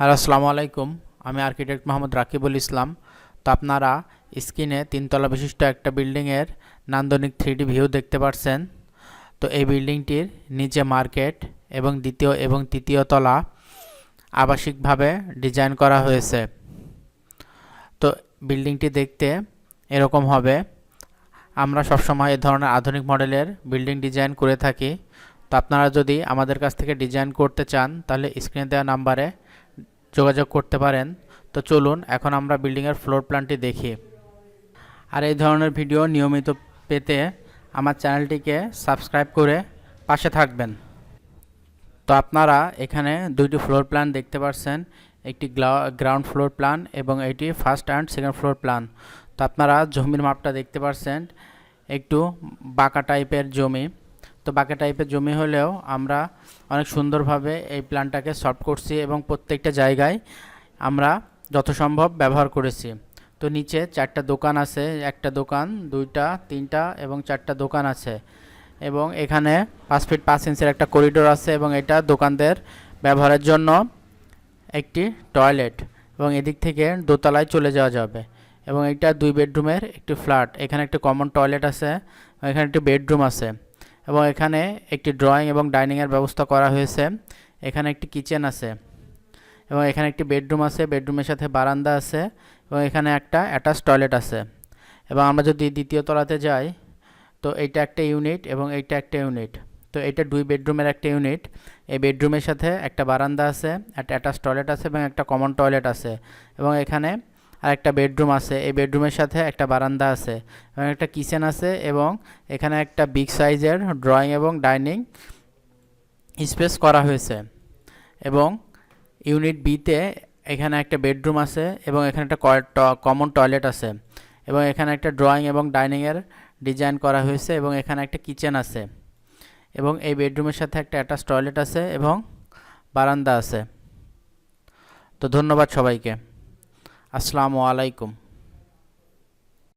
Hello, আসসালামু আলাইকুম। আমি আর্কিটেক্ট মোহাম্মদ রাকিবুল ইসলাম। তো আপনারা স্ক্রিনে তিনতলা বিশিষ্ট একটা বিল্ডিংয়ের নান্দনিক থ্রিডি ভিউ দেখতে পাচ্ছেন তো এই বিল্ডিংটির নিচে মার্কেট এবং দ্বিতীয় এবং তৃতীয় তলা আবাসিকভাবে ডিজাইন করা হয়েছে। তো বিল্ডিংটি দেখতে এরকম হবে। আমরা সবসময় এ ধরনের আধুনিক মডেলের বিল্ডিং ডিজাইন করে থাকি। তো আপনারা যদি আমাদের কাছ থেকে ডিজাইন করতে চান, তাহলে স্ক্রিনে দেওয়া নাম্বারে যোগাযোগ করতে পারেন। তো চলুন, এখন আমরা বিল্ডিংয়ের ফ্লোর প্ল্যানটি দেখি। আর এই ধরনের ভিডিও নিয়মিত পেতে আমার চ্যানেলটিকে সাবস্ক্রাইব করে পাশে থাকবেন। তো আপনারা এখানে দুইটি ফ্লোর প্ল্যান দেখতে পাচ্ছেন একটি গ্রাউন্ড ফ্লোর প্ল্যান এবং এটি first and second floor plan তো আপনারা জমির মাপটা দেখতে পাচ্ছেন একটু বাঁকা টাইপের জমি। তো বাঁকা টাইপের জমি হলেও আমরা অনেক সুন্দরভাবে এই প্ল্যানটাকে সলভ করছি এবং প্রত্যেকটা জায়গায় আমরা যত সম্ভব ব্যবহার করেছি। তো নিচে চারটা দোকান আছে, একটা দোকান, দুইটা, তিনটা এবং চারটা দোকান আছে। এবং এখানে পাঁচ ফিট পাঁচ ইঞ্চের একটা করিডোর আছে এবং এটা দোকানদের ব্যবহারের জন্য একটি টয়লেট এবং এদিক থেকে দোতলায় চলে যাওয়া যাবে। এবং এটা দুই বেডরুমের একটি ফ্ল্যাট এখানে একটি কমন টয়লেট আছে, এখানে একটি বেডরুম আছে। এবং এখানে একটি ড্রয়িং এবং ডাইনিংয়ের ব্যবস্থা করা হয়েছে। এখানে একটি কিচেন আছে এবং এখানে একটি বেডরুম আছে। বেডরুমের সাথে বারান্দা আছে এবং এখানে একটা অ্যাটাচ টয়লেট আছে। এবং আমরা যদি দ্বিতীয় তলাতে যাই, তো এইটা একটা ইউনিট এবং এইটা একটা ইউনিট তো এটা দুই বেডরুমের একটা ইউনিট এই বেডরুমের সাথে একটা বারান্দা আছে, একটা অ্যাটাচ টয়লেট আছে এবং একটা কমন টয়লেট আছে। এবং এখানে আর একটা বেডরুম আছে। এই বেডরুমের সাথে একটা বারান্দা আছে এবং একটা কিচেন আছে এবং এখানে একটা বিগ সাইজের ড্রয়িং এবং ডাইনিং স্পেস করা হয়েছে এবং ইউনিট বিতে এখানে একটা বেডরুম আছে এবং এখানে একটা কমন টয়লেট আছে এবং এখানে একটা ড্রয়িং এবং ডাইনিংয়ের ডিজাইন করা হয়েছে এবং এখানে একটা কিচেন আছে এবং এই বেডরুমের সাথে একটা অ্যাটাচ টয়লেট আছে এবং বারান্দা আছে। তো ধন্যবাদ সবাইকে। আসসালামু আলাইকুম।